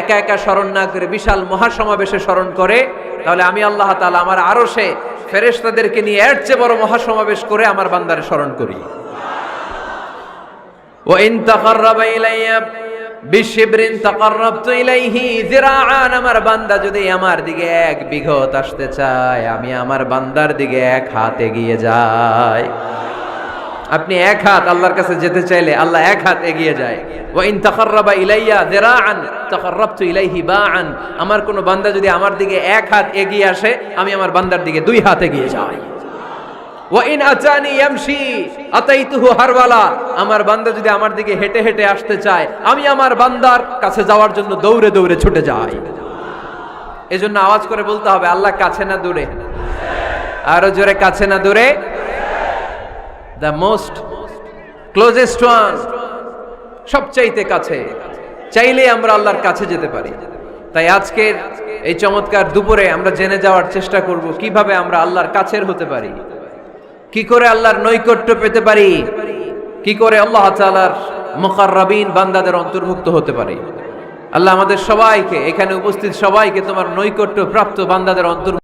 একা একা স্মরণ না করে, বিশাল মহাসমাবেশে স্মরণ করে, তাহলে আমি আল্লাহ তালা আমার আরও সে ফেরেস্তাদেরকে নিয়ে এর চেয়ে বড় মহাসমাবেশ করে আমার বান্দারে স্মরণ করি ও আমার বান্দা যদি আমার দিকে এক বিঘত আসতে চায়, আমি আমার বান্দার দিকে এক হাতে গিয়ে যায়। আপনি এক হাত আল্লাহর কাছে যেতে চাইলে আল্লাহ এক হাত এগিয়ে যায়। ওয়াইন তাকাররাবা ইলাইয়া যিরাআন তাকাররাবতু ইলাইহি বাআন, আমার কোন বান্দা যদি আমার দিকে এক হাত এগিয়ে আসে, আমি আমার বান্দার দিকে দুই হাত এগিয়ে যাই। ওয়াইন আচানি ইয়ামশি, আতাইতুহু হারওয়ালা, আমার বান্দা যদি আমার দিকে হেঁটে হেঁটে আসতে চায়, আমি আমার বান্দার কাছে যাওয়ার জন্য দৌড়ে দৌড়ে ছুটে যাই। এজন্য আওয়াজ করে বলতে হবে, আল্লাহ কাছে না দূরে। আরও জোরে কাছে না দূরে। দ্য মোস্ট ক্লোজেস্ট ওয়ান সবচাইতে কাছে। চাইলে আমরা আল্লাহর কাছে যেতে পারি। তাই আজকের এই চমৎকার দুপুরে আমরা জেনে যাওয়ার চেষ্টা করব, কীভাবে আমরা আল্লাহর কাছের হতে পারি। কি করে আল্লাহর নৈকট্য পেতে পারি। কি করে আল্লাহ তাআলার মুকাররাবিন বান্দাদের অন্তর্ভুক্ত হতে পারি। আল্লাহ আমাদের সবাইকে, এখানে উপস্থিত সবাইকে তোমার নৈকট্য প্রাপ্ত বান্দাদের অন্তর্ভুক্ত